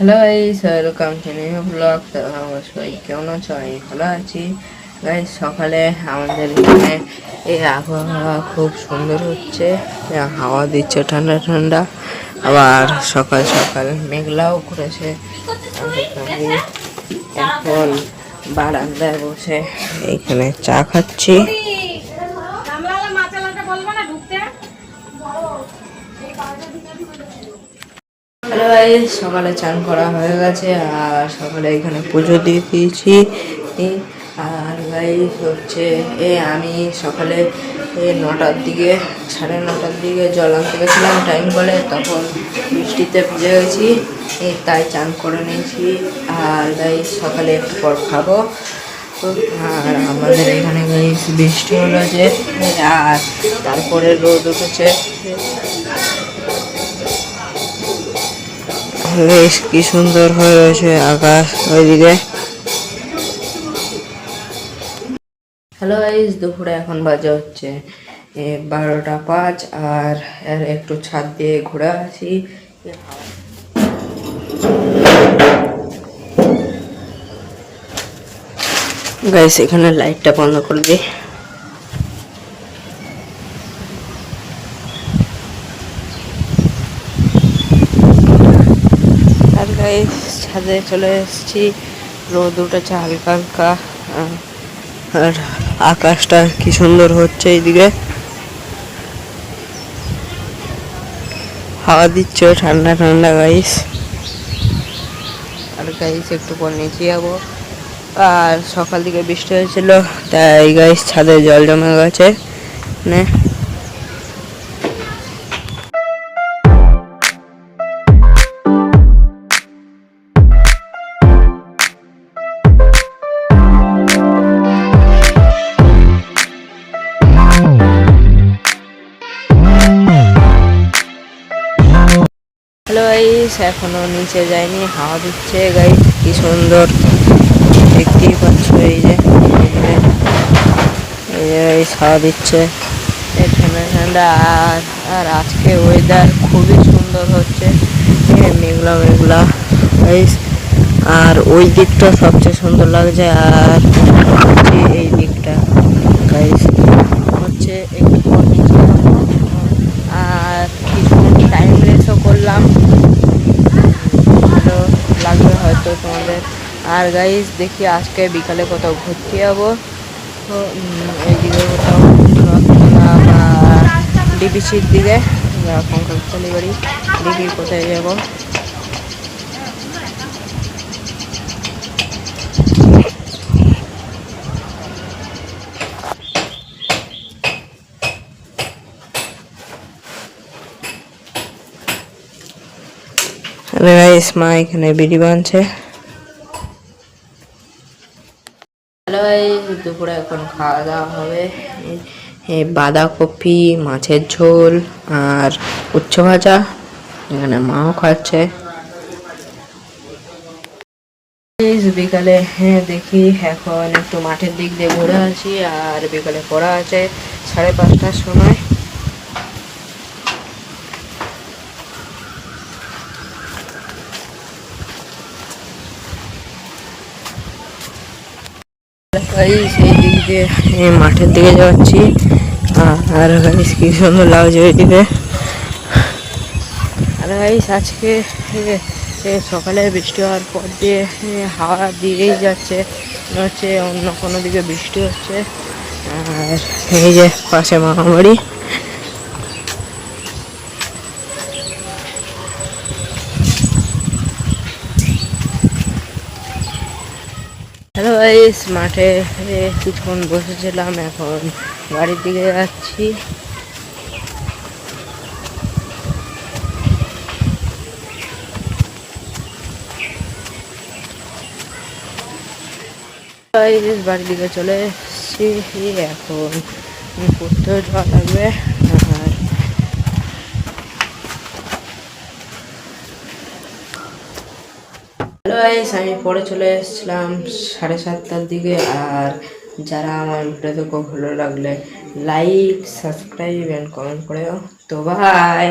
Hello guys welcome to new blog তো সবাই কেমন আছো? আমি ভালো আছি। গাইস সকালে আমাদের এখানে এই আবহাওয়া খুব সুন্দর হচ্ছে। হাওয়া দিচ্ছে ঠান্ডা ঠান্ডা। আবার সকাল সকাল মেঘলাও করেছে। এখন বারান্দায় বসে এখানে চা খাচ্ছি। ঢুকতে? হ্যালো সকালে চান করা হয়ে গেছে, আর সকালে এখানে পুজো দিয়ে দিয়েছি। আর ভাই হচ্ছে, এ আমি সকালে নটার দিকে, সাড়ে নটার দিকে জল আনতে গেছিলাম টাইম বলে, তখন বৃষ্টিতে ভিজে গেছি তাই চান করে নিয়েছি। আর ভাই সকালে একটু পর খাব। আর আমাদের এখানে বৃষ্টি হলো যে, আর তারপরে রোদ উঠেছে। বেশ কি সুন্দর হয়ে রয়েছে আকাশ ওইদিকে। হ্যালো গাইস দুপুরে এখন বাজে হচ্ছে বারোটা পাঁচ, আর একটু ছাদ দিয়ে ঘুরে আসি। গাইস এখানে লাইটটা বন্ধ করে দিই। গাইস ছাদে চলে এসেছি। রোদ উঠেছে হালকা হালকা। আর আকাশটা কি সুন্দর হচ্ছে এইদিকে। হাওয়া দিচ্ছে ঠান্ডা ঠান্ডা গাইস আর গাইস একটু পর নিচে যাব। আর সকাল দিকে বৃষ্টি হয়েছিল, তাই গাইস ছাদে জল জমে গেছে। মানে গাইস এখনও নিচে যায়নি হাওয়া দিচ্ছে গাইস কি সুন্দর। দেখতেই পাচ্ছ এই যে এই যে গাইস হাওয়া দিচ্ছে। ঠান্ডা ঠান্ডা, আর আর আজকে ওয়েদার খুবই সুন্দর হচ্ছে। মেঘলা মেঘলা গাইস আর ওই দিকটা সবচেয়ে সুন্দর লাগছে, আর এই দিকটা গাইস হচ্ছে একটু পর নিচে যাব। আর কিছু টাইম রেসও করলাম ভালো লাগবে তোমাদের। আর গাইস দেখি আজকে বিকালে কোথাও ঘুরতে যাব। এইদিকে কোথাও বা ডিবিসির দিকে কঙ্কালী বাড়ি কোথায় যাব। হ্যালো গাইস মা এখানে বিড়ি বানছে হ্যালো গাইস দুপুরে এখন খাওয়া দাওয়া হবে। বাঁধাকপি, মাছের ঝোল আর উচ্চ ভাজা, এখানে মাও খাচ্ছে। বিকালে হ্যাঁ দেখি এখন একটু মাঠের দিক দিয়ে ঘুরে আসি আর বিকালে পড়া আছে সাড়ে পাঁচটার সময়। গাইস এই দিক দিয়ে মাঠের দিকে যাচ্ছি। আর গাইস কি সুন্দর লাগছে ওইদিকে আর গাইস আজকে সকালে বৃষ্টি হওয়ার পর দিয়ে হাওয়া দিয়েই যাচ্ছে। হচ্ছে অন্য কোনো দিকে বৃষ্টি হচ্ছে। আর এই যে পাশে মামাবাড়ি। হ্যালো গাইস মাঠে কিছুক্ষণ বসেছিলাম, এখন বাড়ির দিকে যাচ্ছি। বাড়ির দিকে চলে এসছি, এখন পড়তেও যাওয়া লাগবে আর হ্যালো গাইস আমি পরে চলে এসেছিলাম সাড়ে সাতটার দিকে। আর যারা আমার ভিডিওতে খুব ভালো লাগলে লাইক সাবস্ক্রাইব অ্যান্ড কমেন্ট করেও। তো বাই